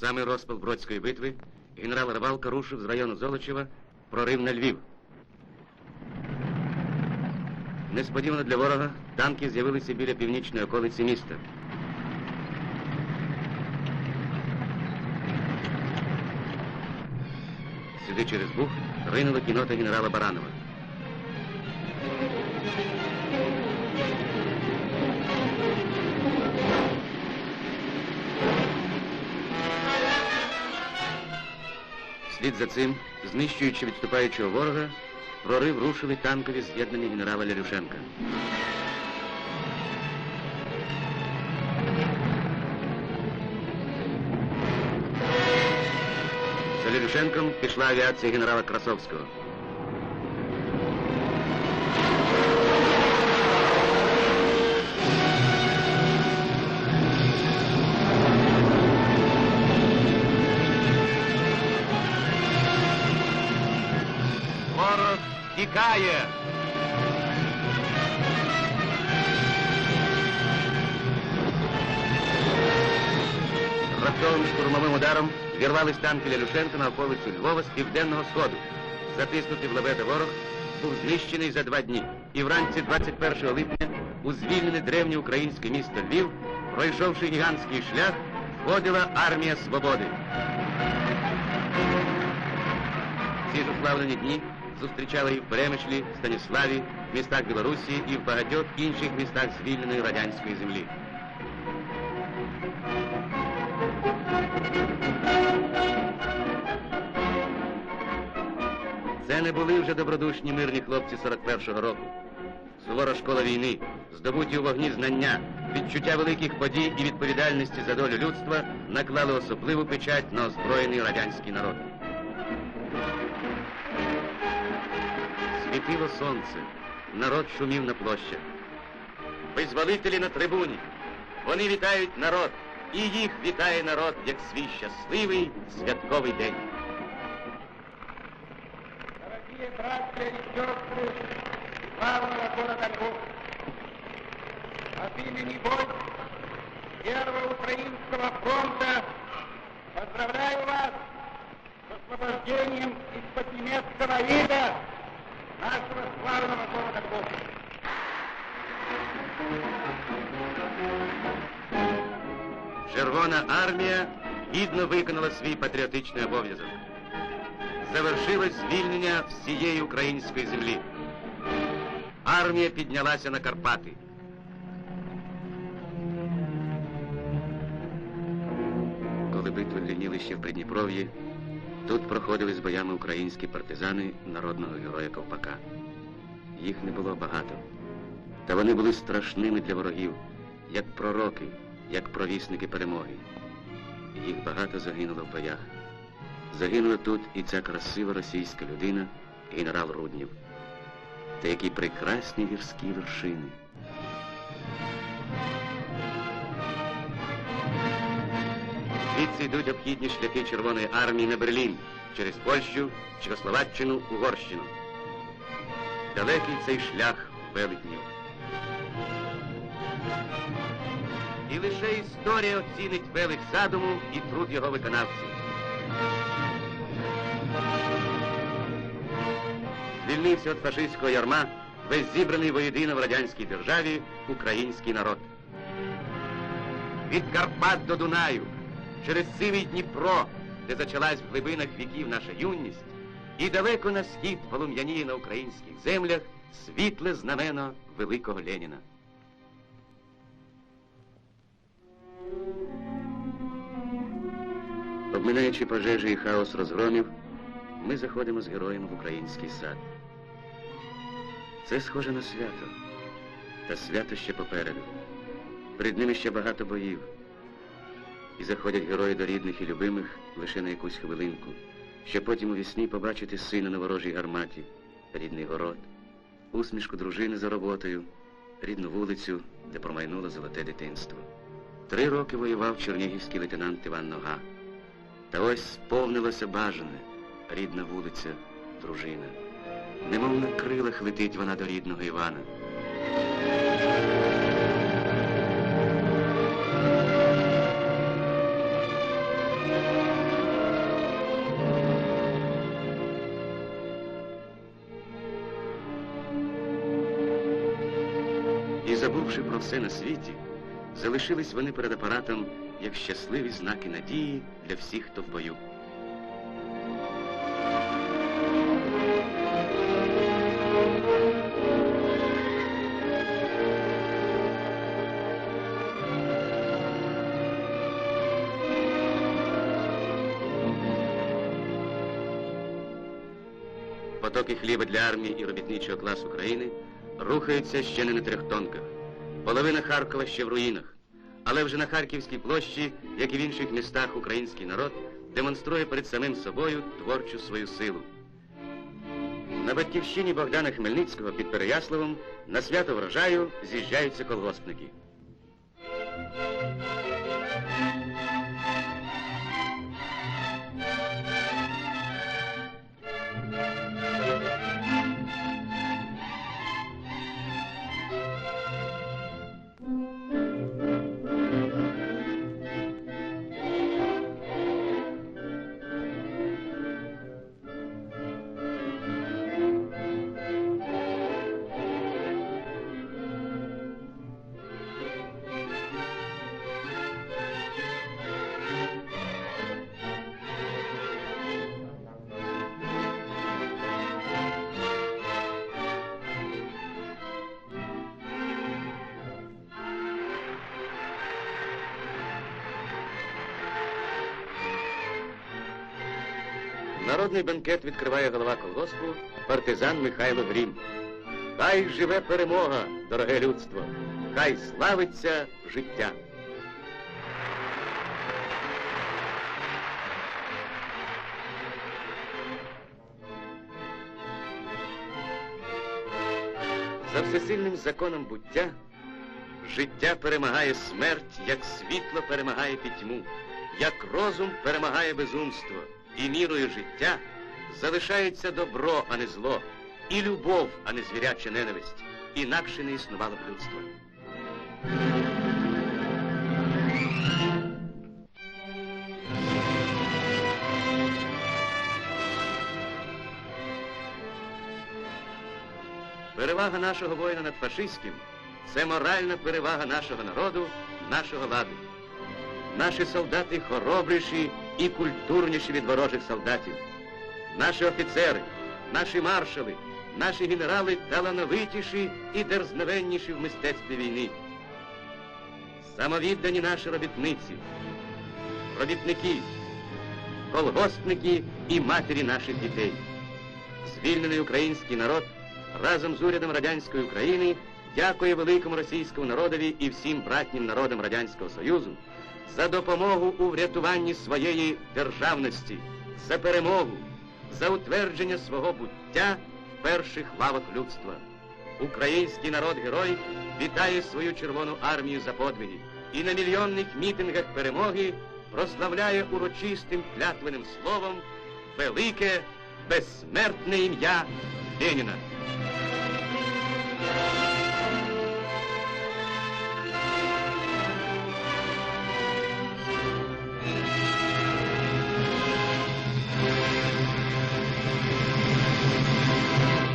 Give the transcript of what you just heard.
самий розпал Бродської битви генерал Рибалка рушив з району Золочева прорив на Львів. Несподівано для ворога танки з'явилися біля північної околиці міста. Сюди через Буг ринула кінота генерала Баранова. Слід за цим, знищуючи відступаючого ворога, прорив рушили танкові з'єднання генерала Лярюшенка. За Лярюшенком пішла авіація генерала Красовського. Тікає! Раптовим штурмовим ударом вірвались танки Лялюшенка на околицю Львова з південного сходу. Затиснутий в лабета ворог був знищений за два дні. І вранці 21 липня у звільнене древнє українське місто Львів, пройшовши гігантський шлях, входила армія свободи. Ці ж уславлені дні зустрічали в Перемишлі, Станіславі, в містах Білорусі і в багатьох інших містах звільненої радянської землі. Це не були вже добродушні мирні хлопці 41-го року. Сувора школа війни, здобуті у вогні знання, відчуття великих подій і відповідальності за долю людства наклали особливу печать на озброєний радянський народ. Світило сонце, народ шумів на площах. Визволителі на трибуні. Вони вітають народ, і їх вітає народ як свій щасливий святковий день. Дорогие братья и сестры славного города Львов, от имени войск Первого Украинского фронта поздравляю вас с освобождением из-под немецкого ига нашего славного города Львов. Червона армія гідно виконала свій патріотичний обов'язок. Завершилось звільнення всієї української землі. Армія піднялася на Карпати. Коли битви лініли в Придніпров'ї, тут проходили з боями українські партизани народного героя Ковпака. Їх не було багато. Та вони були страшними для ворогів, як пророки, як провісники перемоги. Їх багато загинуло в боях. Загинула тут і ця красива російська людина, генерал Руднів. Та які прекрасні гірські вершини. Звідси йдуть обхідні шляхи Червоної армії на Берлін через Польщу, Чехословаччину, Угорщину. Далекий цей шлях велетнів. І лише історія оцінить велик задуму і труд його виконавців. Звільнився від фашистського ярма весь зібраний воєдино в радянській державі український народ. Від Карпат до Дунаю, через сивий Дніпро, де зачалась в глибинах віків наша юність, і далеко на схід полум'яніє на українських землях світле знамено великого Леніна. Обминаючи пожежі і хаос розгромів, ми заходимо з героями в український сад. Це схоже на свято, та свято ще попереду. Перед ними ще багато боїв. І заходять герої до рідних і любимих лише на якусь хвилинку, щоб потім у вісні побачити сина на ворожій гарматі, рідний город, усмішку дружини за роботою, рідну вулицю, де промайнуло золоте дитинство. Три роки воював чернігівський лейтенант Іван Нога. Та ось сповнилося бажане, рідна вулиця, дружина. Немов на крилах летить вона до рідного Івана. Забувши про все на світі, залишились вони перед апаратом як щасливі знаки надії для всіх, хто в бою. Потоки хліба для армії і робітничого класу країни рухаються ще не на трьох тонках. Половина Харкова ще в руїнах. Але вже на Харківській площі, як і в інших містах, український народ демонструє перед самим собою творчу свою силу. На батьківщині Богдана Хмельницького під Переяславом на свято врожаю з'їжджаються колгоспники. Народний бенкет відкриває голова колгоспу партизан Михайло Грім. Хай живе перемога, дороге людство! Хай славиться життя! За всесильним законом буття життя перемагає смерть, як світло перемагає пітьму, як розум перемагає безумство, і мірою життя залишається добро, а не зло, і любов, а не звіряча ненависть. Інакше не існувало б людство. Перевага нашого воїна над фашистським це моральна перевага нашого народу, нашого ладу. Наші солдати хоробріші і культурніші від ворожих солдатів. Наші офіцери, наші маршали, наші генерали талановитіші і дерзновенніші в мистецтві війни. Самовіддані наші робітниці, робітники, колгоспники і матері наших дітей. Звільнений український народ разом з урядом радянської України дякує великому російському народові і всім братнім народам Радянського Союзу за допомогу у врятуванні своєї державності, за перемогу, за утвердження свого буття в перших лавах людства. Український народ-герой вітає свою Червону армію за подвиги і на мільйонних мітингах перемоги прославляє урочистим клятвеним словом велике безсмертне ім'я Леніна.